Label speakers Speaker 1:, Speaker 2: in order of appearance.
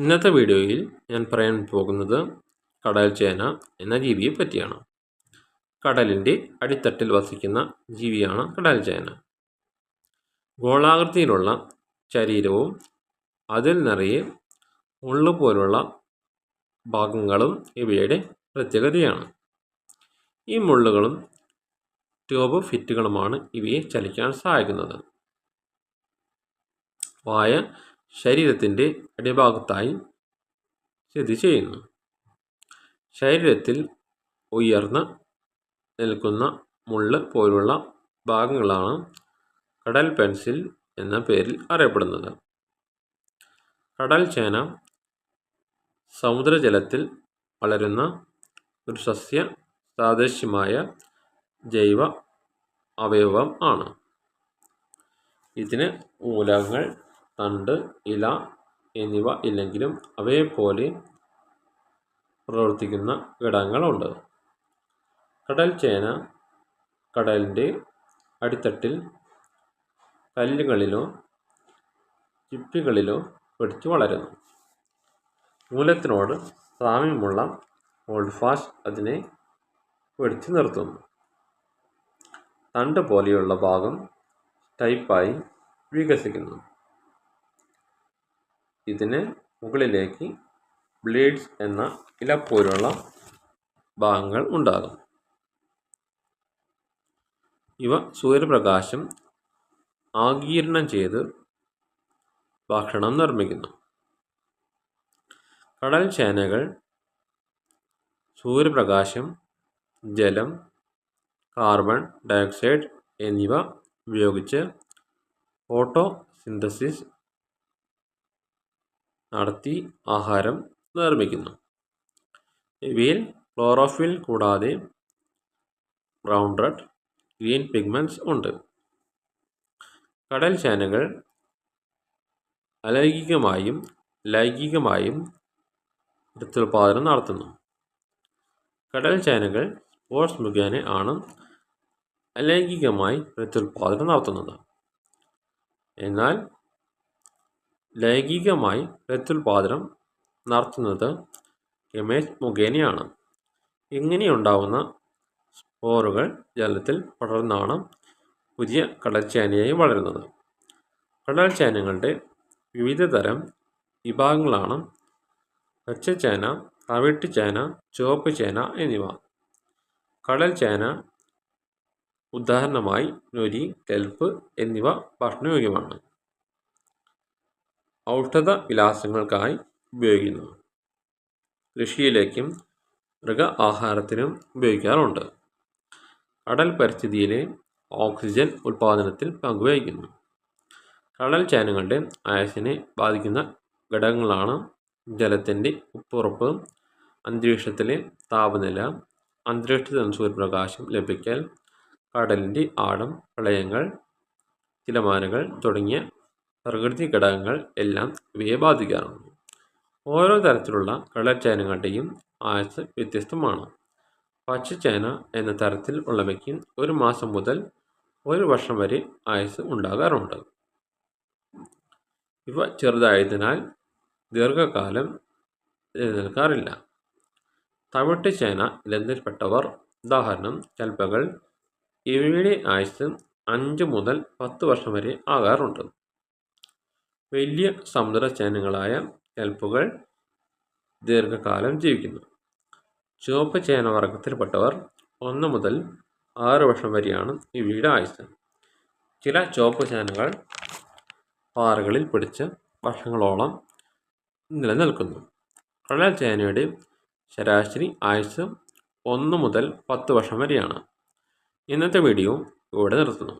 Speaker 1: ഇന്നത്തെ വീഡിയോയിൽ ഞാൻ പറയാൻ പോകുന്നത് കടൽ ചേന എന്ന ജീവിയെ പറ്റിയാണ്. കടലിന്റെ അടിത്തട്ടിൽ വസിക്കുന്ന ജീവിയാണ് കടൽ ചേന. ഗോളാകൃതിയിലുള്ള ശരീരവും അതിൽ നിറയെ മുള്ളു പോലുള്ള ഭാഗങ്ങളും ഇവയുടെ പ്രത്യേകതയാണ്. ഈ മുള്ളുകളും ട്യൂബ് ഫിറ്റുകളുമാണ് ഇവയെ ചലിക്കാൻ സഹായിക്കുന്നത്. വായ ശരീരത്തിന്റെ അടിഭാഗത്തായി സ്ഥിതി ചെയ്യുന്നു. ശരീരത്തിൽ ഉയർന്ന് നിൽക്കുന്ന മുള്ള് പോലുള്ള ഭാഗങ്ങളാണ് കടൽ പെൻസിൽ എന്ന പേരിൽ അറിയപ്പെടുന്നത്. കടൽ ചേന സമുദ്രജലത്തിൽ വളരുന്ന ഒരു സസ്യ സാദൃശ്യമായ ജൈവ അവയവം ആണ്. ഇതിന് മൂലകങ്ങൾ തണ്ട് ഇല എന്നിവ ഇല്ലെങ്കിലും അവയെപ്പോലെ പ്രവർത്തിക്കുന്ന ഘടകങ്ങളുണ്ട്. കടൽ ചേന കടലിന്റെ അടിത്തട്ടിൽ കല്ലുകളിലോ ചിപ്പികളിലോ പിടിച്ചു വളരുന്നു. മൂലത്തിനോട് സാമ്യമുള്ള ഓൾഫാഷ് അതിനെ പിടിച്ചു നിർത്തുന്നു. തണ്ട് പോലെയുള്ള ഭാഗം ടൈപ്പായി വികസിക്കുന്നു. ഇതിന് മുകളിലേക്ക് ബ്ലേഡ്സ് എന്ന ഇല പോലുള്ള ഭാഗങ്ങൾ ഉണ്ടാകും. ഇവ സൂര്യപ്രകാശം ആകീരണം ചെയ്ത് ഭക്ഷണം നിർമ്മിക്കുന്നു. കടൽ ചേനകൾ സൂര്യപ്രകാശം ജലം കാർബൺ ഡയോക്സൈഡ് എന്നിവ ഉപയോഗിച്ച് ഫോട്ടോസിന്തസിസ് നടത്തി ആഹാരം നിർമ്മിക്കുന്നു. ഇവയിൽ ക്ലോറോഫിൽ കൂടാതെ ബ്രൗൺ റെഡ് ഗ്രീൻ പിഗ്മെന്റ്സ് ഉണ്ട്. കടൽ ചേനകൾ അലൈംഗികമായും ലൈംഗികമായും പ്രത്യുൽപാദനം നടത്തുന്നു. കടൽ ചേനകൾ സ്പോർട്സ് മുഖേന ആണ് അലൈംഗികമായി പ്രത്യുൽപാദനം നടത്തുന്നത്. എന്നാൽ ലൈംഗികമായി പ്രത്യുൽപാദനം നടത്തുന്നത് ഗമേറ്റ് മുഖേനയാണ്. ഇങ്ങനെയുണ്ടാവുന്ന സ്പോറുകൾ ജലത്തിൽ പടർന്നാണ് പുതിയ കടൽച്ചേനയായി വളരുന്നത്. കടൽച്ചേനകളുടെ വിവിധ തരം വിഭാഗങ്ങളാണ് പച്ചച്ചേന തവിട്ടുചേന ചുവപ്പ് ചേന എന്നിവ. കടൽ ചേന ഉദാഹരണമായി നൊരി കെൽപ്പ് എന്നിവ ഭക്ഷണയോഗ്യമാണ്. ഔഷധ വിലാസങ്ങൾക്കായി ഉപയോഗിക്കുന്നു. കൃഷിയിലേക്കും മൃഗ ആഹാരത്തിനും ഉപയോഗിക്കാറുണ്ട്. കടൽ പരിസ്ഥിതിയിലെ ഓക്സിജൻ ഉൽപ്പാദനത്തിൽ പങ്കുവഹിക്കുന്നു. കടൽ ചേനകളുടെ ആയസിനെ ബാധിക്കുന്ന ഘടകങ്ങളാണ് ജലത്തിന്റെ ഉപ്പുറപ്പ് അന്തരീക്ഷത്തിലെ താപനില അന്തരീക്ഷത്തിൽ സൂര്യപ്രകാശം ലഭിക്കൽ കടലിന്റെ ആഴം പ്രളയങ്ങൾ തിലമാനകൾ തുടങ്ങിയ പ്രകൃതി ഘടകങ്ങൾ എല്ലാം ഇവയെ ബാധിക്കാറുണ്ട്. ഓരോ തരത്തിലുള്ള കടൽച്ചേനകളുടെയും ആയുസ് വ്യത്യസ്തമാണ്. പച്ചച്ചേന എന്ന തരത്തിൽ ഉള്ളവയ്ക്ക് ഒരു മാസം മുതൽ ഒരു വർഷം വരെ ആയുസ് ഉണ്ടാകാറുണ്ട്. ഇവ ചെറുതായതിനാൽ ദീർഘകാലം നിലനിൽക്കാറില്ല. തവിട്ട് ചേന ഇനത്തിൽപ്പെട്ടവർ ഉദാഹരണം കൽപ്പകൾ ഇവയുടെ ആയുസ് അഞ്ച് മുതൽ പത്ത് വർഷം വരെ ആകാറുണ്ട്. വലിയ സമുദ്രചേനകളായ കെൽപ്പുകൾ ദീർഘകാലം ജീവിക്കുന്നു. ചുവപ്പ് ചേന വർഗത്തിൽപ്പെട്ടവർ ഒന്ന് മുതൽ ആറ് വർഷം വരെയാണ് ഇവയുടെ ആയുസ് ചില ചുവപ്പ് ചേനകൾ പാറകളിൽ പിടിച്ച് വർഷങ്ങളോളം നിലനിൽക്കുന്നു. കടൽ ചേനയുടെ ശരാശരി ആയുസ് ഒന്ന് മുതൽ പത്ത് വർഷം വരെയാണ്. ഇന്നത്തെ വീഡിയോ ഇവിടെ നിർത്തുന്നു.